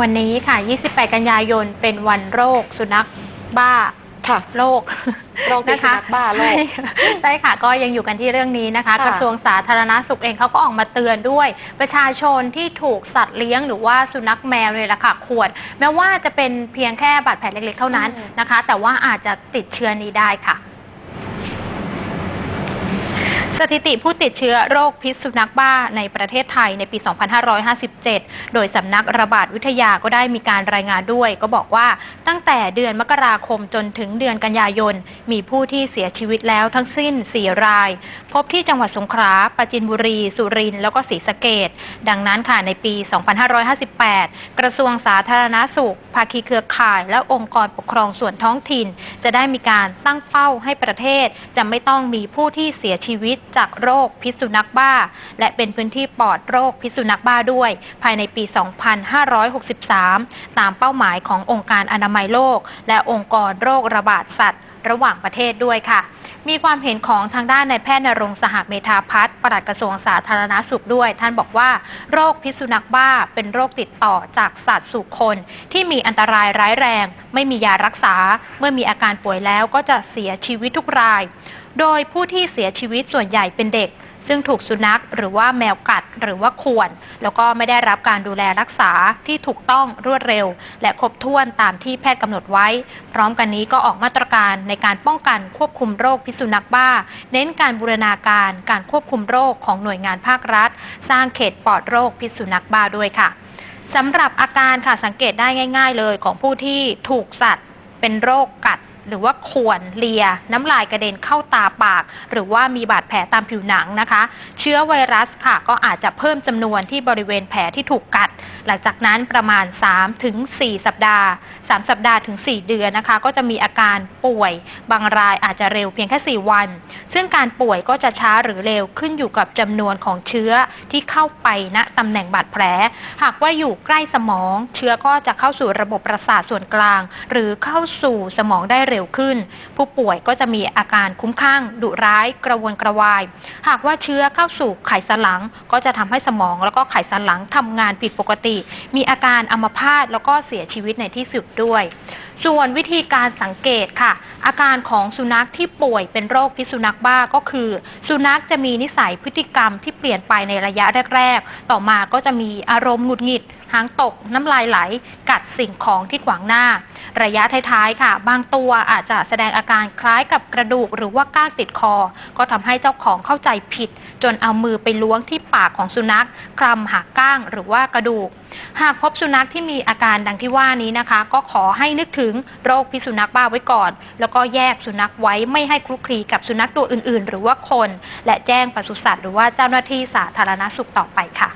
วันนี้ค่ะ 28 กันยายน เป็นวันโรคสุนัขบ้าค่ะโรคโรคพิษสุนัขบ้าโรคใช่ใช่ค่ะ ก็ยังอยู่กันที่เรื่องนี้นะคะค่ะกระทรวงสาธารณสุขเองเขาก็ออกมาเตือนด้วย ประชาชนที่ถูกสัตว์เลี้ยงหรือว่าสุนัขแมวเลยละค่ะขวด แม้ว่าจะเป็นเพียงแค่บาดแผลเล็กๆเท่านั้นอืมนะคะ แต่ว่าอาจจะติดเชื้อนี้ได้ค่ะ สถิติผู้ติดเชื้อโรคพิษสุนัขบ้าในประเทศไทยในปี 2557 โดยสำนักระบาดวิทยาก็ได้มีการรายงานด้วย ก็บอกว่าตั้งแต่เดือนมกราคมจนถึงเดือนกันยายน มีผู้ที่เสียชีวิตแล้วทั้งสิ้น 4 ราย พบที่จังหวัดสงขลาปราจินบุรี สุรินทร์แล้วก็ศรีสะเกดดังนั้นค่ะในปี 2558 กระทรวงสาธารณาสุข ภาคีเครือข่าย และองค์กรปกครองส่วนท้องถิ่น จะได้มีการตั้งเป้าให้ประเทศจะไม่ต้องมีผู้ที่เสียชีวิตจากโรคพิษสุนัขบ้า และเป็นพื้นที่ปลอดโรคพิษสุนัขบ้าด้วย ภายในปี 2563 ตามเป้าหมายขององค์การอนามัยโลก และองค์กรโรคระบาดสัตว์ ระหว่างประเทศด้วยค่ะมีความเห็นของทางด้านนายแพทย์นรงสหเมธาพัฒน์ปลัดกระทรวงสาธารณาสุขด้วย ท่านบอกว่า โรคพิษสุนัขบ้าเป็นโรคติดต่อจากสัตว์สู่คน ที่มีอันตรายร้ายแรง ไม่มียารักษา เมื่อมีอาการป่วยแล้วก็จะเสียชีวิตทุกราย โดยผู้ที่เสียชีวิตส่วนใหญ่เป็นเด็ก ซึ่งถูกสุนัขหรือว่าแมวกัดหรือว่าข่วน แล้วก็ไม่ได้รับการดูแลรักษาที่ถูกต้องรวดเร็ว และครบถ้วนตามที่แพทย์กำหนดไว้ พร้อมกันนี้ก็ออกมาตรการในการป้องกันควบคุมโรคพิษสุนัขบ้า เน้นการบูรณาการการควบคุมโรคของหน่วยงานภาครัฐ สร้างเขตปลอดโรคพิษสุนัขบ้าด้วยค่ะสำหรับอาการค่ะสังเกตได้ง่าย ๆ เลยของผู้ที่ถูกสัตว์เป็นโรคกัด หรือว่าข่วนเลีย น้ำลายกระเด็นเข้าตาปาก หรือว่ามีบาดแผลตามผิวหนังนะคะ เชื้อไวรัสค่ะก็อาจจะเพิ่มจำนวนที่บริเวณแผลที่ถูกกัด หลังจากนั้นประมาณ 3 ถึง 4 สัปดาห์ 3 สัปดาห์ถึง 4 เดือนนะคะ ก็จะมีอาการป่วย บางรายอาจจะเร็วเพียงแค่ 4 วัน ซึ่งการป่วยก็จะช้าหรือเร็วขึ้นอยู่กับจำนวนของเชื้อที่เข้าไปณตำแหน่งบาดแผล หากว่าอยู่ใกล้สมอง เชื้อก็จะเข้าสู่ระบบประสาทส่วนกลาง หรือเข้าสู่สมองได้เร็วขึ้น ผู้ป่วยก็จะมีอาการคุ้มข้าง ดุร้าย กระวนกระวาย หากว่าเชื้อเข้าสู่ไขสันหลัง ก็จะทำให้สมองแล้วก็ไขสันหลังทำงานผิดปกติมีอาการอัมพาตแล้วก็เสียชีวิตในที่สุดด้วย ส่วนวิธีการสังเกตค่ะ อาการของสุนัขที่ป่วยเป็นโรคพิษสุนัขบ้าก็คือ สุนัขจะมีนิสัยพฤติกรรมที่เปลี่ยนไปในระยะแรก ๆ ต่อมาก็จะมีอารมณ์หงุดหงิด หางตก น้ำลายไหล กัดสิ่งของที่ขวางหน้า ระยะท้ายๆค่ะ บางตัวอาจจะแสดงอาการคล้ายกับกระดูกหรือว่าก้างติดคอ ก็ทำให้เจ้าของเข้าใจผิด จนเอามือไปล้วงที่ปากของสุนัขคลำหาก้างหรือว่ากระดูก หากพบสุนัขที่มีอาการดังที่ว่านี้นะคะ ก็ขอให้นึกถึงโรคพิษสุนัขบ้าไว้ก่อน แล้วก็แยกสุนัขไว้ไม่ให้คลุกคลีกับสุนัขตัวอื่น ๆ หรือว่าคน และแจ้งปศุสัตว์หรือว่าเจ้าหน้าที่สาธารณสุขต่อไปค่ะ